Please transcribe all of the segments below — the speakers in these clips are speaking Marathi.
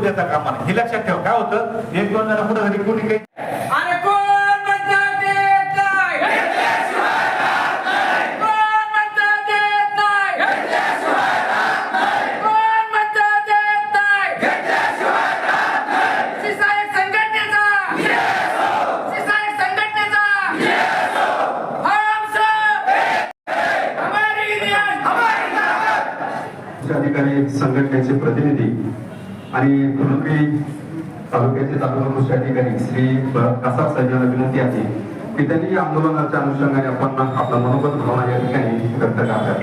देता कामा हे लक्षात ठेवा. काय होतं? एक दोन जण कुठं झाली कोणी काही अरे कोण म्हणतं देत नाही? कोण म्हणतं देत नाही? कोण म्हणतं देत नाही? शिवसैनिक संघटनेचा शिवसैनिक संघटनेचा हम सब हमारी यूनियन उच्च अधिकारी संघटनेचे प्रतिनिधी आणि फुलंब्री तालुक्याचे तालुका कृषी अधिकारी श्री कसाब साहेबांना विनंती आहे की त्यांनी आंदोलनाच्या अनुषंगाने आपण आपला मनोगत भावना या ठिकाणी व्यक्त करतात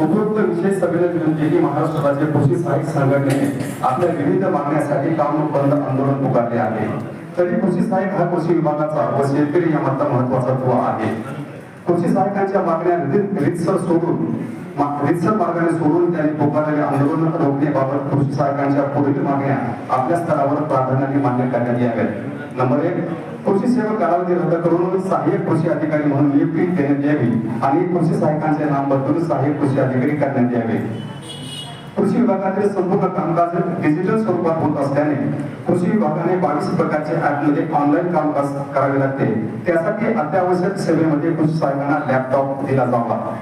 उपयुक्त विशेष सभेला विनंती की महाराष्ट्र राज्य कृषी सहाय्यक संघटनेने आपल्या विविध मागण्यासाठी काम बंद आंदोलन पुकारले आहे. तरी कृषी सहाय्यक हा कृषी विभागाचा व शेतकरी यामधला महत्त्वाचा दुवा आहे. कृषी सहाय्यकांच्या मागण्या रि- रितसर सोडून रितसर मार्गाने सोडून त्यांनी पुकारलेले आंदोलन रोखण्याबाबत कृषी सहाय्यकांच्या पुढील मागण्या आपल्या स्तरावर प्राधान्याने मान्य करण्यात याव्यात. नंबर एक कृषी सेवा कालावधी रद्द करून सहाय्यक कृषी अधिकारी म्हणून नियुक्ती देण्यात यावी आणि कृषी सहायकांचे नाम बदलून सहाय्यक कृषी अधिकारी करण्यात यावे. कृषी विभागातील संपूर्ण कामकाज डिजिटल स्वरूपात होत असल्याने कृषी विभागाने बावीस प्रकारचे ऍपमध्ये ऑनलाईन कामकाज करावे लागते. त्यासाठी अत्यावश्यक सेवेमध्ये कृषी सहाय्यकांना लॅपटॉप दिला जावा.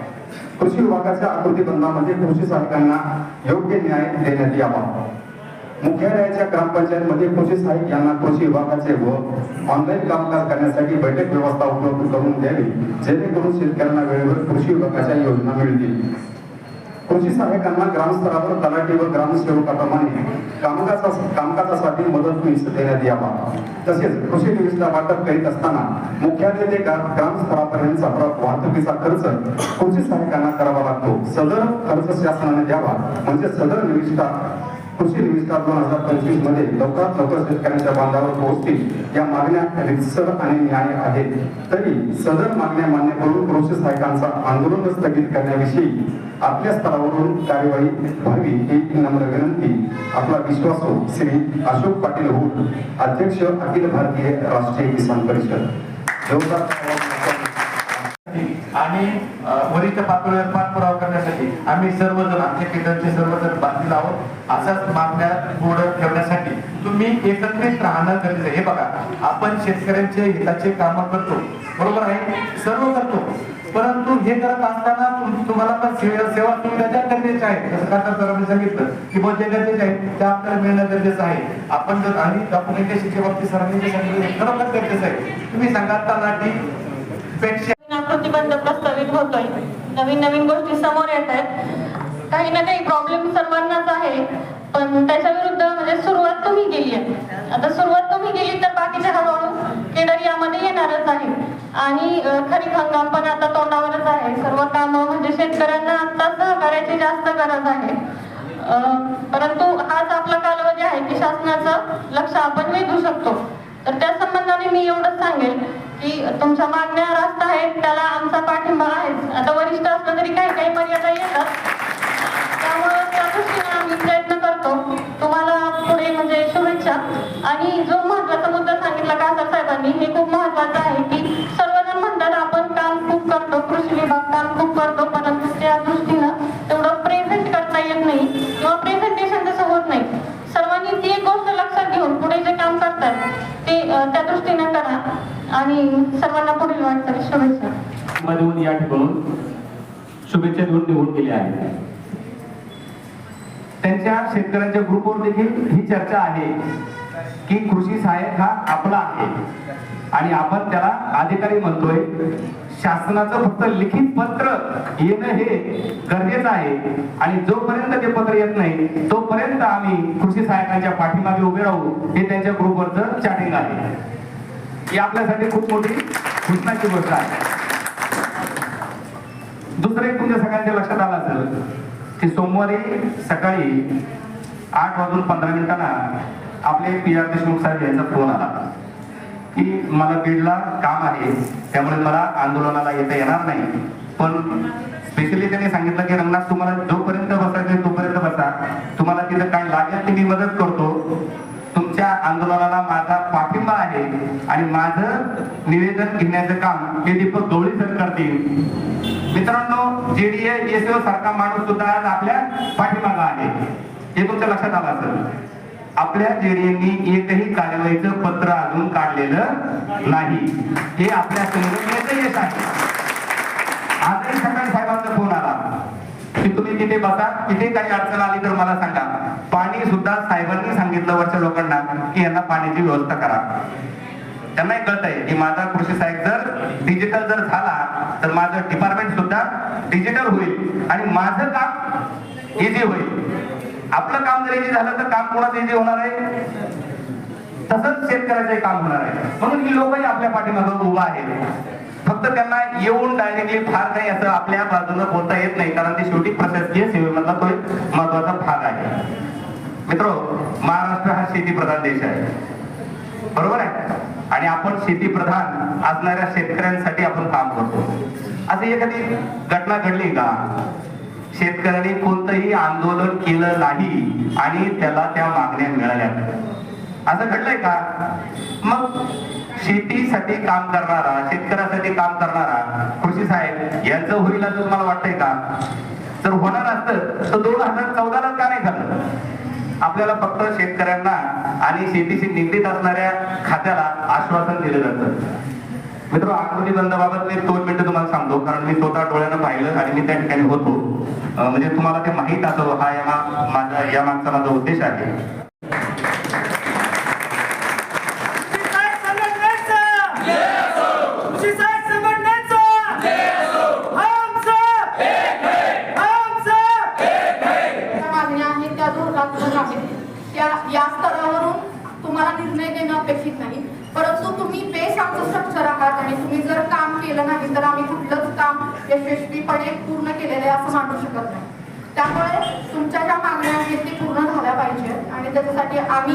कृषी विभागाच्या आकृतीबंधामध्ये कृषी सहाय्यकांना योग्य न्याय देण्यात यावा. मुख्यालयाच्या ग्रामपंचायतमध्ये कृषी सहाय्यक यांना कृषी विभागाचे व ऑनलाईन कामकाज करण्यासाठी बैठक व्यवस्था उपलब्ध करून द्यावी जेणेकरून शेतकऱ्यांना वेळेवर कृषी विभागाच्या योजना मिळतील. कृषी सहाय्यकांना ग्रामस्तरावर तलाठी व ग्रामसेवकाप्रमाणे कामकाजा कामकाजासाठी मदतनीस देण्यात यावा. तसेच कृषी निविष्ठा वाटप करीत असताना मुख्यालय ते ग्रा- ग्रामस्तरापर्यंतचा वाहतुकीचा खर्च कृषी सहाय्यकांना करावा लागतो. सदर खर्च शासनाने द्यावा. म्हणजे सदर निविष्ठा कृषी विस्तार दोन हजार पंचवीसमध्ये लवकरात लवकर शेतकऱ्यांच्या बांधावर पोहोचतील या मागण्या रितसर आणि न्याय आहेत. तरी सदर मागण्या मान्य करून कृषी सहायकांचा आंदोलन स्थगित करण्याविषयी आपल्या स्तरावरून कार्यवाही व्हावी ही नम्र विनंती. आपला विश्वासू श्री अशोक पाटील होत अध्यक्ष अखिल भारतीय राष्ट्रीय किसान परिषद. आणि वरीच्या पातळीवर पाठपुरावा करण्यासाठी आम्ही सर्वजण आमच्या केंद्राचे सर्वजण बांधील आहोत. अशाच मागण्या पुढे ठेवण्यासाठी तुम्ही एकत्रित राहणं गरजेचं आहे. हे बघा आपण शेतकऱ्यांचे हिताचे काम करतो. बरोबर आहे? सर्व करतो. परंतु हे करत असताना तुम्हाला पण सेवा सुविधा ज्या गरजेच्या आहेत जसं काका सरांनी सांगितलं की बहुत ज्या गरजेच्या आहेत त्या आपल्याला मिळणं गरजेचं आहे. आपण जर आणि डॉक्युमेंटेशनच्या बाबतीत सरांनी जे सांगितलं खरोखर गरजेचं आहे. तुम्ही सांगा तलाठी पेक्षा प्रतिबंध प्रस्तावित होतोय. नवीन नवीन गोष्टी समोर येत आहेत. काही ना काही प्रॉब्लेम सर्वांनाच आहे. पण त्याच्या विरुद्ध म्हणजे सुरुवात तुम्ही केली आहे. आता सुरुवात तुम्ही केली तर बाकीच्या हळूहळू केडर यामध्ये येणारच आहे. आणि खरीप हंगाम पण आता तोंडावरच आहे. सर्व कामं म्हणजे शेतकऱ्यांना आता सहकार्याची जास्त गरज आहे. परंतु हाच आपला कालावधी आहे की शासनाचं लक्ष आपण वेधू शकतो. तर त्या संबंधाने मी एवढंच सांगेल. की तुमच्या मागण्या रास्त आहेत त्याला आमचा पाठिंबा आहे. आता वरिष्ठ असलं तरी काही काही मर्यादा येतात. त्यामुळं त्या दृष्टीने आम्ही प्रयत्न करतो. तुम्हाला पुढे म्हणजे शुभेच्छा. आणि जो महत्त्वाचा मुद्दा सांगितला कासर साहेबांनी हे खूप महत्वाचं आहे की सर्वजण म्हणतात आपण काम खूप करतो कृषी विभाग काम खूप करतो परंतु त्या आणि सर्वांना पुढील वाटचाल शुभेच्छा. मधून या ठिकाणून शुभेच्छा देऊन निवडून गेल्या आहेत. त्यांच्या शेतकऱ्यांच्या ग्रुपवर देखील ही चर्चा आहे की कृषी सहाय्यक हा आपला आहे. आणि आपण त्याला अधिकारी म्हणतोय. शासनाचं फक्त लिखित पत्र येणं हे गरजेचं आहे. आणि जोपर्यंत ते पत्र येत नाही तोपर्यंत आम्ही कृषी सहाय्यकांच्या पाठीमागे उभे राहू हे त्यांच्या ग्रुपवरचं चॅटिंग आहे. ही आपल्यासाठी खूप मोठी घोषणाची गोष्ट आहे. दुसरं एक तुमच्या सगळ्यांच्या लक्षात आलं असेल की सोमवारी सकाळी आठ वाजून पंधरा मिनिटांना आपले पी आर देशमुख साहेब यांचा फोन आला. की मला बीडला काम आहे त्यामुळे मला आंदोलनाला येता येणार नाही. पण स्पेशली त्यांनी सांगितलं की रंगनाथ तुम्हाला जोपर्यंत बसायचं तोपर्यंत बसा. तुम्हाला तिथं काय लागेल ते मी मदत करतो. आंदोलनाला माझा पाठिंबा आहे आणि माझं निवेदन घेण्याचं काम हे दीपक गवळी सर करतील. मित्रांनो जेडीए एसओ सारखा माणूस सुद्धा आज आपल्या पाठिंबा आहे. हे तुमच्या लक्षात आलं असेल? आपल्या जेडीएंनी एकही कार्यवाहीचं पत्र अजून काढलेलं नाही. हे आपल्या संघटनेचं यश आहे आजही सकाळी साहेबांचा फोन आला की तुम्ही तिथे बसा. तिथे काही अडचण आली तर मला सांगा. पाणी सुद्धा साहेबांनी सांगितलं वरच्या लोकांना की यांना पाण्याची व्यवस्था करा. त्यांना एक कळत आहे की माझा कृषी साहेब जर डिजिटल जर झाला तर माझं डिपार्टमेंट सुद्धा डिजिटल होईल. आणि माझं काम इझी होईल. आपलं काम जर इझी झालं तर काम कोणाचं इझी होणार आहे? तसंच शेतकऱ्याचे काम होणार आहे. म्हणून ही लोकही आपल्या पाठीमागं उभा आहेत. फक्त त्यांना येऊन डायरेक्टली फार काही असं आपल्या बाजूनं बोलता येत नाही कारण ते शेवटी प्रशासकीय सेवेमधला तो एक महत्त्वाचा भाग आहे. मित्र महाराष्ट्र हा शेती प्रधान देश आहे. बरोबर आहे? आणि आपण शेती प्रधान असणाऱ्या शेतकऱ्यांसाठी आपण काम करतो. अशी एखादी घटना घडली का? शेतकऱ्यांनी कोणतंही आंदोलन केलं नाही आणि त्याला त्या मागण्या मिळाल्या असं घडलंय का? मग शेतीसाठी काम करणारा शेतकऱ्यासाठी काम करणारा कृषी साहेब यांचं होईल असं तुम्हाला वाटतंय का? जर होणार असत तर दोन हजार चौदाला का नाही झालं? आपल्याला फक्त शेतकऱ्यांना आणि शेतीशी निगडीत असणाऱ्या खात्याला आश्वासन दिलं जातं. मित्र आकृती बंदाबाबत मी दोन मिनिटं तुम्हाला सांगतो कारण मी स्वतः डोळ्यानं पाहिलं आणि मी त्या ठिकाणी होतो. म्हणजे तुम्हाला ते माहीत असं हा या माझा या मागचा माझा उद्देश आहे शिसाई संघटनेचा शिसाई संघटनेचा आमचं आमचं ज्या मागण्या आहेत त्या धोरणात्मक आहेत त्या या स्तरावरून तुम्हाला निर्णय देणं अपेक्षित नाही परंतु तुम्ही बेस आमचं स्ट्रक्चर आहात आणि तुम्ही जर काम केलं नाही तर आम्ही कुठलंच काम यशस्वीपणे पूर्ण केलेलं आहे असं मानू शकत नाही त्यामुळे तुमच्या ज्या मागण्या आहेत ते पूर्ण झाल्या करण्यासाठी आम्ही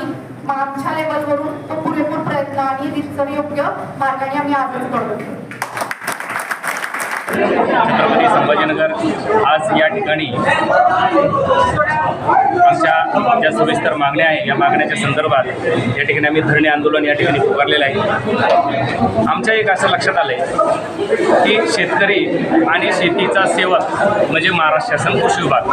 आमच्या लेवलवरून तो पुरेपूर प्रयत्न आणि रितसर योग्य मार्गाने आम्ही आजच करतो छत्रपती संभाजीनगर आज या ठिकाणी आमच्या ज्या सविस्तर मागण्या आहे या मागण्याच्या संदर्भात या ठिकाणी आम्ही धरणे आंदोलन या ठिकाणी पुकारलेलं आहे. आमच्या एक असं लक्षात आलं आहे की शेतकरी आणि शेतीचा सेवक म्हणजे महाराष्ट्र शासन कृषी विभाग.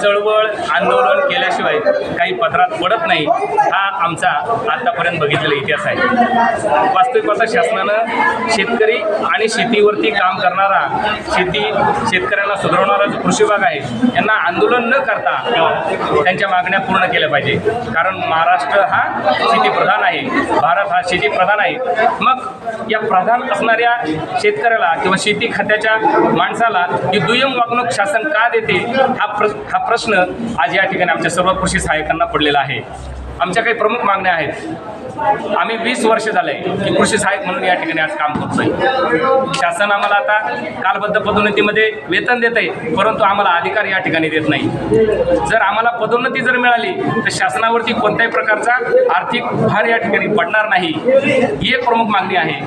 चळवळ आंदोलन केल्याशिवाय काही पत्रात पडत नाही हा आमचा आतापर्यंत बघितलेला इतिहास आहे. वास्तविक शासनानं शेतकरी आणि शेतीवरती काम करणारा शेती शेतकऱ्यांना सुधारवणारा जो कृषी विभाग आहे यांना आंदोलन न करता त्यांच्या मागण्या पूर्ण केल्या पाहिजे. कारण महाराष्ट्र हा शेतीप्रधान आहे. भारत हा शेतीप्रधान आहे. मग या प्रधान असणाऱ्या शेतकऱ्याला किंवा शेती खात्याच्या माणसाला ही दुय्यम वागणूक शासन का देते? हा प्र हा प्रश्न आज या ठिकाणी आमच्या सर्व कृषी सहाय्यकांना पडलेला आहे. आमच्या काही प्रमुख मागण्या आहेत. आम्ही वीस वर्ष झाले की कृषी सहाय्यक म्हणून या ठिकाणी आज काम करतोय. शासन आम्हाला आता कालबद्ध पदोन्नतीमध्ये वेतन देत आहे परंतु आम्हाला अधिकार या ठिकाणी देत नाही. जर आम्हाला पदोन्नती जर मिळाली तर शासनावरती कोणत्याही प्रकारचा आर्थिक भार या ठिकाणी पडणार नाही. ही एक प्रमुख मागणी आहे.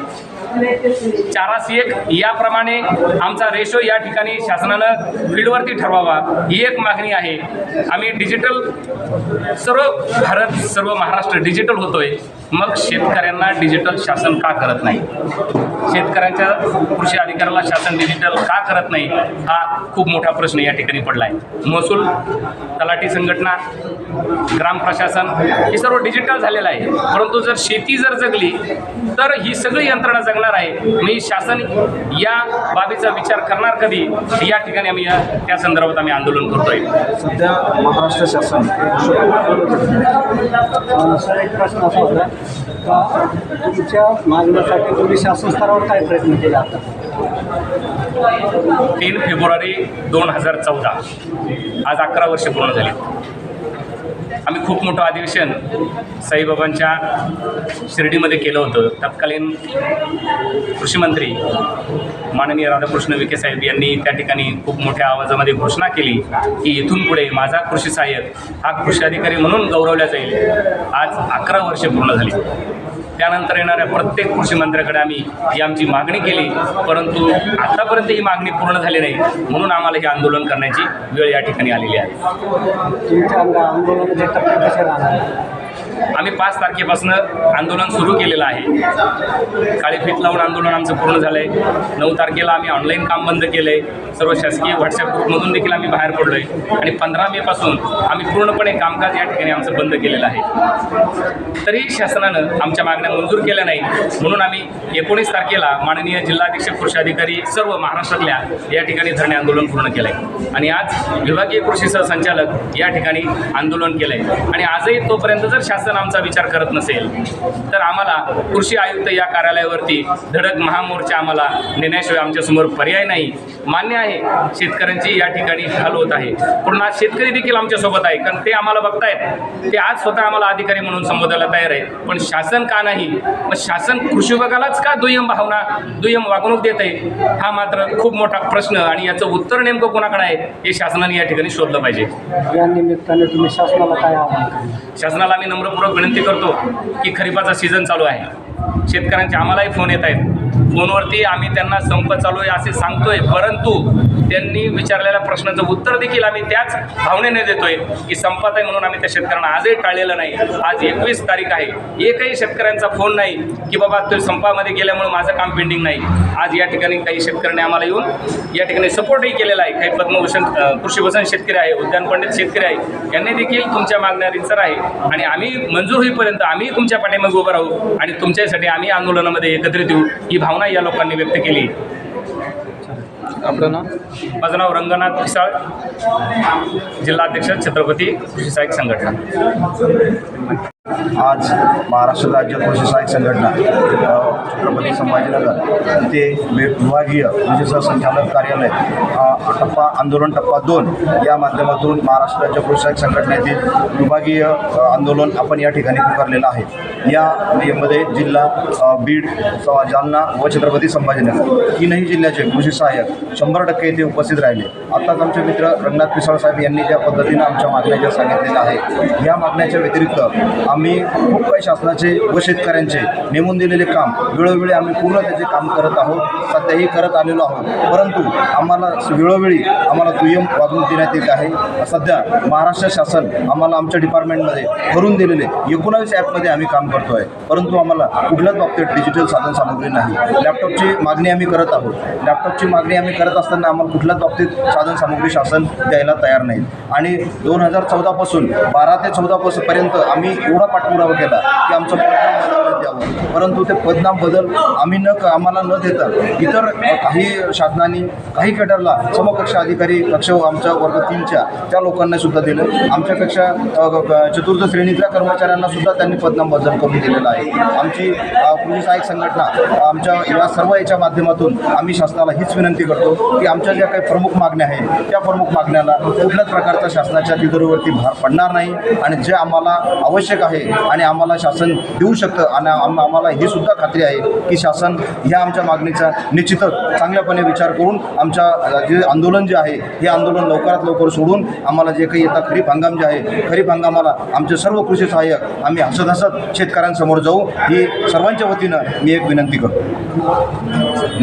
चारास एक याप्रमाणे आमचा रेशो या ठिकाणी शासनानं फील्डवरती ठरवावा. ही एक मागणी आहे. आम्ही डिजिटल सर्व भारत सर्व महाराष्ट्र डिजिटल होतोय. मग शेतकऱ्यांना डिजिटल शासन का करत नाही? शेतकऱ्यांच्या कृषी अधिकाऱ्याला शासन डिजिटल का करत नाही? हा खूप मोठा प्रश्न या ठिकाणी पडला आहे महसूल तलाठी संघटना ग्राम प्रशासन हे सर्व डिजिटल झालेलं आहे. परंतु जर शेती जर जगली तर ही सगळी यंत्रणा जगणार आहे. मी शासन या बाबीचा विचार करणार कधी? या ठिकाणी आम्ही या त्या संदर्भात आम्ही आंदोलन करतोय. सध्या महाराष्ट्र शासन का तुमच्या मागण्यासाठी तुम्ही शासन स्तरावर काय प्रयत्न केला? आता तीन फेब्रुवारी दोन हजार चौदा. आज अकरा वर्ष पूर्ण झाली. आम्ही खूप मोठं अधिवेशन साईबाबांच्या शिर्डीमध्ये केलं होतं. तत्कालीन कृषीमंत्री माननीय राधाकृष्ण विखे साहेब यांनी त्या ठिकाणी खूप मोठ्या आवाजामध्ये घोषणा केली की इथून पुढे माझा कृषी सहाय्यक हा कृषी अधिकारी म्हणून गौरवला जाईल. आज अकरा वर्षे पूर्ण झाली. त्यानंतर येणाऱ्या प्रत्येक कृषी मंत्र्याकडे आम्ही ही आमची मागणी केली. परंतु आतापर्यंत ही मागणी पूर्ण झाली नाही. म्हणून आम्हाला हे आंदोलन करण्याची वेळ या ठिकाणी आलेली आहे. आम्ही पाच तारखेपासून आंदोलन सुरू केलेलं आहे. काळी फीत लावून आंदोलन आमचं पूर्ण झालं आहे नऊ तारखेला आम्ही ऑनलाईन काम बंद केलं आहे सर्व शासकीय व्हॉट्सअप ग्रुपमधून देखील आम्ही बाहेर पडलो आहे आणि पंधरा मेपासून आम्ही पूर्णपणे कामकाज या ठिकाणी आमचं बंद केलेलं आहे. तरी शासनानं आमच्या मागण्या मंजूर केल्या नाही म्हणून आम्ही एकोणीस तारखेला माननीय जिल्हाधीक्षक कृषी अधिकारी सर्व महाराष्ट्रातल्या या ठिकाणी धरणे आंदोलन पूर्ण केलं आहे आणि आज विभागीय कृषी सहसंचालक या ठिकाणी आंदोलन केलं आहे आणि आजही तोपर्यंत जर शासन आमचा विचार करत नसेल तर आम्हाला कृषी आयुक्त या कार्यालयावरती धडक महामोर्चा आम्हाला नेण्याशिवाय आमच्यासमोर पर्याय नाही. मान्य आहे शेतकऱ्यांची या ठिकाणी हाल होत आहे. पण आज शेतकरी देखील आमच्यासोबत आहे कारण ते आम्हाला बघतायत. ते आज स्वतः आम्हाला अधिकारी म्हणून संबोधायला तयार आहे पण शासन का नाही? मग शासन कृषी विभागालाच का दुय्यम भावना दुय्यम वागणूक देत आहे? हा मात्र खूप मोठा प्रश्न आणि याचं उत्तर नेमकं कोणाकडे आहे हे शासनाने या ठिकाणी शोधलं पाहिजे. या निमित्ताने तुम्ही शासनाला काय आव्हान शासनाला मी नम्रपूर्वक विनंती करतो की खरीपाचा सीझन चालू आहे. शेतकऱ्यांचे आम्हालाही फोन येत आहेत. फोनवरती आम्ही त्यांना संप चालू आहे असे सांगतोय परंतु त्यांनी विचारलेल्या प्रश्नाचं उत्तर देखील आम्ही त्याच भावनेने देतोय की संपात आहे म्हणून आम्ही त्या शेतकऱ्यांना आजही टाळलेलं नाही. आज एकवीस तारीख आहे. एकही शेतकऱ्यांचा फोन नाही की बाबा तो संपामध्ये गेल्यामुळे माझं काम पेंडिंग नाही. आज या ठिकाणी काही शेतकऱ्यांनी आम्हाला येऊन या ठिकाणी सपोर्टही केलेला आहे. काही पद्मभूषण अ, कृषीभूषण शेतकरी आहे उद्यान पंडित शेतकरी आहे. यांनी देखील तुमच्या मागण्या रिचर आहे. आणि आम्ही मंजूर होईपर्यंत आम्ही तुमच्या पाठीमागे उभं राहू आणि तुमच्यासाठी आम्ही आंदोलनामध्ये एकत्रित येऊ. ही भावना या लोकांनी व्यक्त केली. आपलं नाव? माझं नाव रंगनाथ पिसाळ जिल्हाध्यक्ष छत्रपती कृषी सहाय्यक संघटना. आज महाराष्ट्र राज्य कृषी सहाय्यक संघटना छत्रपती संभाजीनगर इथे विभागीय कृषी सहसंचालक कार्यालय टप्पा आंदोलन टप्पा दोन या माध्यमातून महाराष्ट्र राज्य कृषी सहाय्यक संघटनेतील विभागीय आंदोलन आपण या ठिकाणी पुकारलेलं आहे. या मध्ये जिल्हा बीड जालना व छत्रपती संभाजीनगर तीनही जिल्ह्याचे कृषी सहाय्यक शंभर टक्के येथे उपस्थित राहिले. आत्ताच आमचे मित्र रंगनाथ पिसाळ साहेब यांनी ज्या पद्धतीनं आमच्या मागण्या ज्या सांगितलेल्या आहेत या मागण्याच्या व्यतिरिक्त आम्ही खूप काही शासनाचे व शेतकऱ्यांचे नेमून दिलेले काम वेळोवेळी आम्ही पूर्ण त्याचे काम करत आहोत सध्याही करत आलेलो आहोत. परंतु आम्हाला वेळोवेळी आम्हाला दुय्यम वागणूक देण्यात येत आहे. सध्या महाराष्ट्र शासन आम्हाला आमच्या डिपार्टमेंटमध्ये करून दिलेले एकोणावीस ॲपमध्ये आम्ही काम करतो आहे परंतु आम्हाला कुठल्याच बाबतीत डिजिटल साधन सामग्री नाही. लॅपटॉपची मागणी आम्ही करत आहोत. लॅपटॉपची मागणी आम्ही करत असताना आम्हाला कुठल्याच बाबतीत साधन सामग्री शासन द्यायला तयार नाही. आणि दोन हजार चौदापासून बारा ते चौदापासून पर्यंत आम्ही एवढं पाठपुरावा केला की आमचं द्यावं. परंतु ते पदनाम बदल आम्ही न आम्हाला न देता इतर काही शासनाने काही केडरला समकक्ष अधिकारी कक्ष आमच्या वर्ग तीनच्या त्या लोकांना सुद्धा दिलं. आमच्या कक्षा चतुर्थ श्रेणीतल्या कर्मचाऱ्यांना सुद्धा त्यांनी पदनाम बदल करून दिलेला आहे. आमची अ, कृषी सहाय्यक संघटना आमच्या या सर्व याच्या माध्यमातून आम्ही शासनाला हीच विनंती करतो की आमच्या ज्या काही प्रमुख मागण्या आहेत त्या प्रमुख मागण्याला कुठल्याच प्रकारचा शासनाच्या तिजोरीवरती भार पडणार नाही. आणि जे आम्हाला आवश्यक आहे आणि आम्हाला शासन देऊ शकतं आणि आम- आम्हाला ही सुद्धा खात्री आहे की शासन ह्या आमच्या मागणीचा निश्चितच चांगल्यापणे विचार करून आमच्या जे आंदोलन जे आहे हे आंदोलन लवकरात लवकर सोडून आम्हाला जे काही येतात खरीप हंगाम जे आहे खरीप हंगामाला आमचे सर्व कृषी सहाय्यक आम्ही हसत हसत शेतकऱ्यांसमोर जाऊ ही सर्वांच्या वतीनं मी एक विनंती करतो.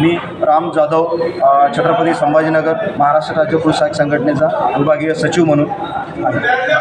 मी राम जाधव छत्रपती संभाजीनगर महाराष्ट्र राज्य कृषी सहायक संघटनेचा विभागीय सचिव म्हणून आहे.